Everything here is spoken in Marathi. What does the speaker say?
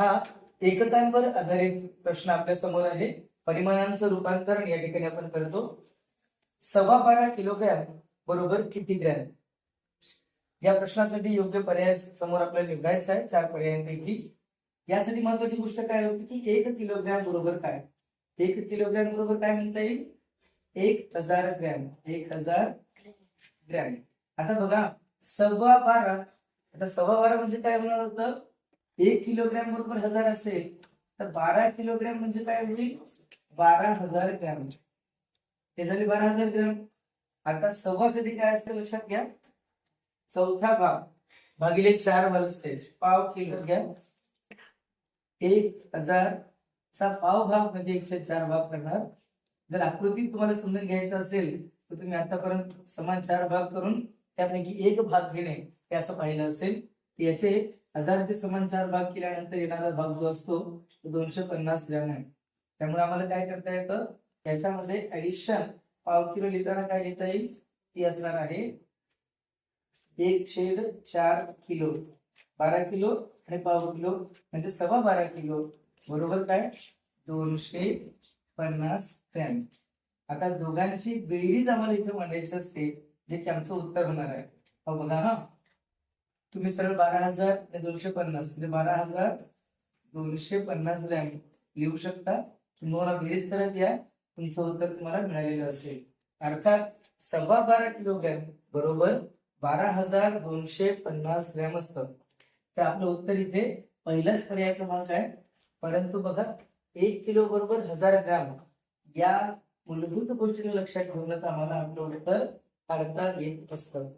हा एकतांवर आधारित प्रश्न आपल्यासमोर आहे. परिमाणांचं रूपांतरण या ठिकाणी आपण करतो. सव्वा बारा किलोग्रॅम बरोबर किती ग्रॅम? या प्रश्नासाठी योग्य पर्याय समोर आपल्याला निवडायचा आहे चार पर्यायांपैकी. यासाठी महत्वाची गोष्ट काय होती की एक किलोग्रॅम बरोबर काय? एक किलोग्रॅम बरोबर काय म्हणता येईल? एक हजार ग्रॅम एक हजार ग्रॅम. आता बघा सव्वा बारा आता सव्वा बारा म्हणजे काय होणार होतं? एक किलोग्रॅम बरोबर हजार असेल तर बारा किलोग्रॅम म्हणजे काय होईल? बारा हजार ग्रॅम. हे झाले बारा हजार ग्रॅम. आता सव्वासाठी काय असतं लक्षात घ्या. चौथा भाग भागिले चार वाला स्टेज पाव किलो. घ्या. एक हजार चा पाव भाग म्हणजे एकशे चार भाग करणार. जर आकृतीत तुम्हाला समजून घ्यायचं असेल तर तुम्ही आतापर्यंत समान चार भाग करून त्यापैकी एक भाग घेणे हे असं पाहिलं असेल. याचे हजारचे समान चार भाग केल्यानंतर येणारा भाग जो असतो तो दोनशे पन्नास ग्रॅम आहे. त्यामुळे आम्हाला काय करता येतं? याच्यामध्ये ऍडिशन पाव किलो लिहिताना काय लिहिता येईल? ती असणार आहे एक छेद चार किलो. बारा किलो आणि पाव किलो म्हणजे सव्वा बारा किलो बरोबर काय? दोनशे पन्नास ग्रॅम. आता दोघांची बेरीज आम्हाला इथे मांडायची असते जे की आमचं उत्तर होणार आहे. हो, बघा हा. तुम्ही सरळ बारा हजार आणि दोनशे पन्नास म्हणजे बारा हजार दोनशे पन्नास ग्रॅम लिहू शकता. तुम्हाला बेरीज करत या. तुमचं उत्तर तुम्हाला मिळालेलं असेल. अर्थात सव्वा बारा किलोग्रॅम बरोबर बारा हजार दोनशे पन्नास ग्रॅम असतं. तर आपलं उत्तर इथे पहिलाच पर्याय क्रमांक आहे. परंतु बघा एक किलो बरोबर हजार ग्रॅम या मूलभूत गोष्टीला लक्षात ठेवण्याचं आम्हाला आपलं उत्तर काढता येत असतं.